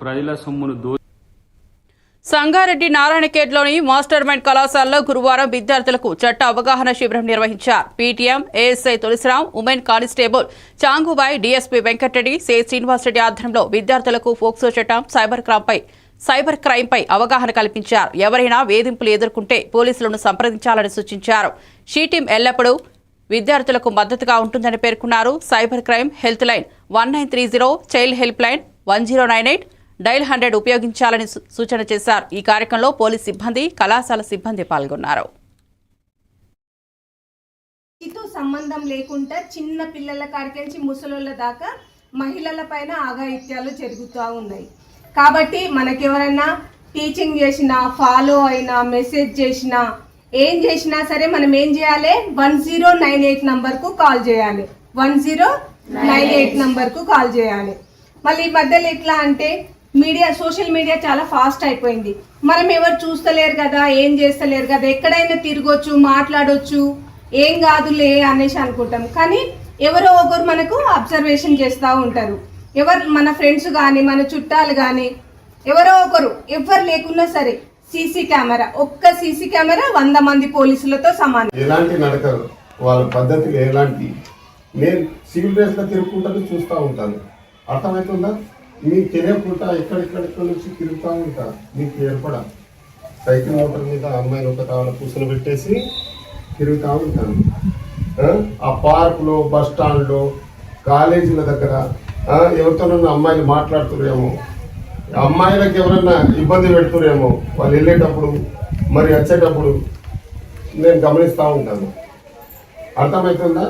ప్రజల సొమ్మును దో సంగారెడ్డి నారాయణఖేడ్లోని మాస్టర్ మైండ్ కళాశాలలో గురువారం విద్యార్థులకు చట్ట అవగాహన శిబిరం నిర్వహించారు. PTM ASI Tulasiram women constable Changubai DSP Venkata Reddy C. Srinivasa Reddy ఆధ్వర్యంలో విద్యార్థులకు ఫోక్సో చట్టం సైబర్ క్రైమ్పై సైబర్ క్రైమ్పై అవగాహన కల్పించారు. ఎవరైనా వేధింపులు ఎదుర్కొంటే పోలీసులను సంప్రదించాలని సూచించారు. షీటీం ఎల్లప్పుడూ విద్యార్థులకు మద్దతుగా ఉంటుందని పేర్కొన్నారు. Cyber crime health line one nine three zero child help line one zero nine eight dial hundred ఉపయోగించాలని సూచన చేశారు. ఈ కార్యక్రమంలో పోలీస్ సిబ్బంది కళాశాల సిబ్బంది పాల్గొన్నారు. సంబంధం లేకుండా చిన్న పిల్లల కాడికించి ముసలోళ్ళ దాకా మహిళల పైన ఆఘాయిత్యాలు జరుగుతూ ఉన్నాయి. కాబట్టి మనకెవరైనా టీచింగ్ చేసినా ఫాలో అయినా మెసేజ్ చేసినా ఏం చేసినా సరే మనం ఏం చేయాలి? వన్ జీరో నైన్ ఎయిట్ నంబర్కు కాల్ చేయాలి. వన్ జీరో నైన్ ఎయిట్ నంబర్కు కాల్ చేయాలి. మళ్ళీ ఈ మధ్యలో ఎట్లా అంటే మీడియా సోషల్ మీడియా చాలా ఫాస్ట్ అయిపోయింది. మనం ఎవరు చూస్తలేరు కదా ఏం చేస్తలేరు కదా ఎక్కడైనా తిరగొచ్చు మాట్లాడొచ్చు ఏం కాదులే అనేసి అనుకుంటాం. కానీ ఎవరో ఒకరు మనకు అబ్జర్వేషన్ చేస్తూ ఉంటారు. ఎవరు మన ఫ్రెండ్స్ కానీ మన చుట్టాలు కానీ ఎవరో ఒకరు ఎవరు లేకున్నా సరే సీసీ కెమెరా ఒక్క సీసీ కెమెరా వంద మంది పోలీసులతో సమానం. ఎలాంటి నడకరు వాళ్ళ పద్ధతులు ఎలాంటి? నేను సివిల్ డ్రెస్లో తిరుగుకుంటాను చూస్తూ ఉంటాను. అర్థమవుతుందా? మీకు తెలియకుండా ఎక్కడెక్కడెక్కడ నుంచి తిరుగుతూ ఉంటారు మీకు ఏర్పడ. సైకిల్ మోటార్ మీద అమ్మాయిలు ఒక తావల కూర్చొని పెట్టేసి తిరుగుతూ ఉంటాను ఆ? పార్కులో బస్ స్టాండ్లో కాలేజీల దగ్గర ఎవరితోనన్నా అమ్మాయిలు మాట్లాడుతున్నారేమో అమ్మాయిలకు ఎవరన్నా ఇబ్బంది పెడుతున్నారేమో వాళ్ళు వెళ్ళేటప్పుడు మరి వచ్చేటప్పుడు నేను గమనిస్తూ ఉంటాను. అర్థమవుతుందా?